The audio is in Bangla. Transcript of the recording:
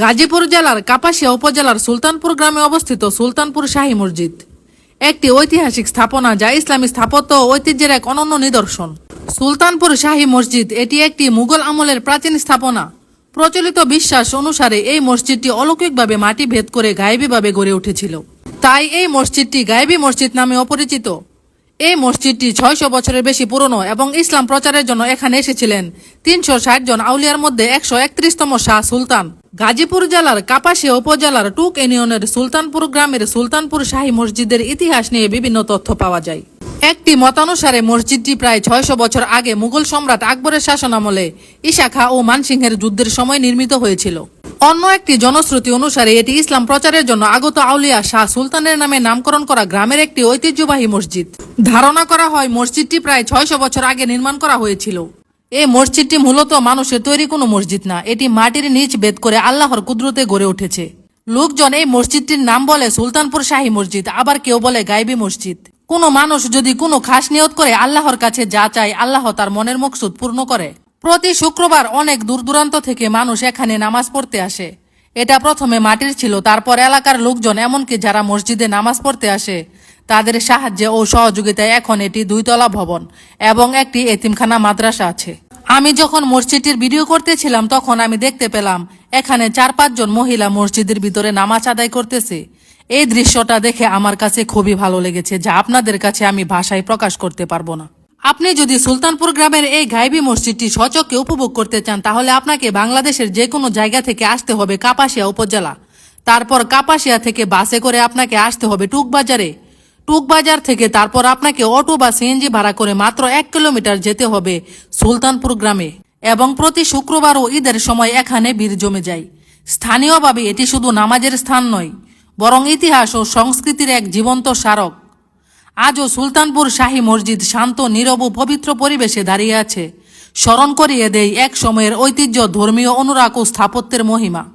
গাজীপুর জেলার কাপাসিয়া উপজেলার সুলতানপুর গ্রামে অবস্থিত সুলতানপুর শাহী মসজিদ। একটি ঐতিহাসিক স্থাপনা যা ইসলামী স্থাপত্য ও ঐতিহ্যের এক অনন্য নিদর্শন। সুলতানপুর শাহী মসজিদ এটি একটি মুঘল আমলের প্রাচীন স্থাপনা। প্রচলিত বিশ্বাস অনুসারে এই মসজিদটি অলৌকিকভাবে মাটি ভেদ করে গায়েবীভাবে গড়ে উঠেছিল। তাই এই মসজিদটি গায়েবী মসজিদ নামে অপরিচিত। এই মসজিদটি ছয়শো বছরের বেশি পুরনো এবং ইসলাম প্রচারের জন্য এখানে এসেছিলেন। তিনশো ষাট জন আউলিয়ার মধ্যে একশো একত্রিশতম শাহ সুলতান। গাজীপুর জেলার কাপাসিয়া উপজেলার টুক ইউনিয়নের সুলতানপুর গ্রামের সুলতানপুর শাহী মসজিদের ইতিহাস নিয়ে বিভিন্ন তথ্য পাওয়া যায়। একটি মতানুসারে মসজিদটি প্রায় ছয়শো বছর আগে মুঘল সম্রাট আকবরের শাসনামলে ইশাখা ও মানসিংহের যুদ্ধের সময় নির্মিত হয়েছিল। অন্য একটি জনশ্রুতি অনুসারে এটি ইসলাম প্রচারের জন্য আগত আউলিয়া শাহ সুলতানের নামে নামকরণ করা গ্রামের একটি ঐতিহ্যবাহী মসজিদ। ধারণা করা হয় মসজিদটি প্রায় ছয়শো বছর আগে নির্মাণ করা হয়েছিল। এই মসজিদটি মূলত মানুষের তৈরি কোনো মসজিদ না, এটি মাটির নিচ বেদ করে আল্লাহর কুদরতে গড়ে উঠেছে। লোকজন এই মসজিদটির নাম বলে সুলতানপুর শাহী মসজিদ, আবার কেউ বলে গাইবী মসজিদ। কোনো মানুষ যদি কোনো খাস নিয়ত করে আল্লাহর কাছে যা চায়, আল্লাহ তার মনের মকসুদ পূর্ণ করে। প্রতি শুক্রবার অনেক দূর দূরান্ত থেকে মানুষ এখানে নামাজ পড়তে আসে। এটা প্রথমে মাটির ছিল, তারপর এলাকার লোকজন, এমনকি যারা মসজিদে নামাজ পড়তে আসে, তাদের সাহায্যে ও সহযোগিতায় এখন এটি দুইতলা ভবন এবং একটি এতিমখানা মাদ্রাসা আছে। আমি যখন মসজিদটির ভিডিও করতেছিলাম, তখন আমি দেখতে পেলাম, এখানে চার পাঁচজন মহিলা মসজিদের ভিতরে নামাজ আদায় করতেছে। এই দৃশ্যটা দেখে আমার কাছে খুবই ভালো লেগেছে, যা আপনাদের কাছে আমি ভাষায় প্রকাশ করতে পারব না। আপনি যদি সুলতানপুর গ্রামের এই গাইবী মসজিদটি সচককে উপভোগ করতে চান, তাহলে আপনাকে বাংলাদেশের যে কোনো জায়গা থেকে আসতে হবে কাপাসিয়া উপজেলা। তারপর কাপাসিয়া থেকে বাসে করে আপনাকে আসতে হবে টুকবাজারে। টুকবাজার থেকে তারপর আপনাকে অটো বা সিএনজি ভাড়া করে মাত্র এক কিলোমিটার যেতে হবে সুলতানপুর গ্রামে। এবং প্রতি শুক্রবার ও ঈদের সময় এখানে ভিড় জমে যায়। স্থানীয়ভাবে এটি শুধু নামাজের স্থান নয়, বরং ইতিহাস ও সংস্কৃতির এক জীবন্ত স্মারক। আজও সুলতানপুর শাহী মসজিদ শান্ত, নীরব ও পবিত্র পরিবেশে দাঁড়িয়ে আছে। স্মরণ করিয়ে দেয় এক সময়ের ঐতিহ্য, ধর্মীয় অনুরাগ ও স্থাপত্যের মহিমা।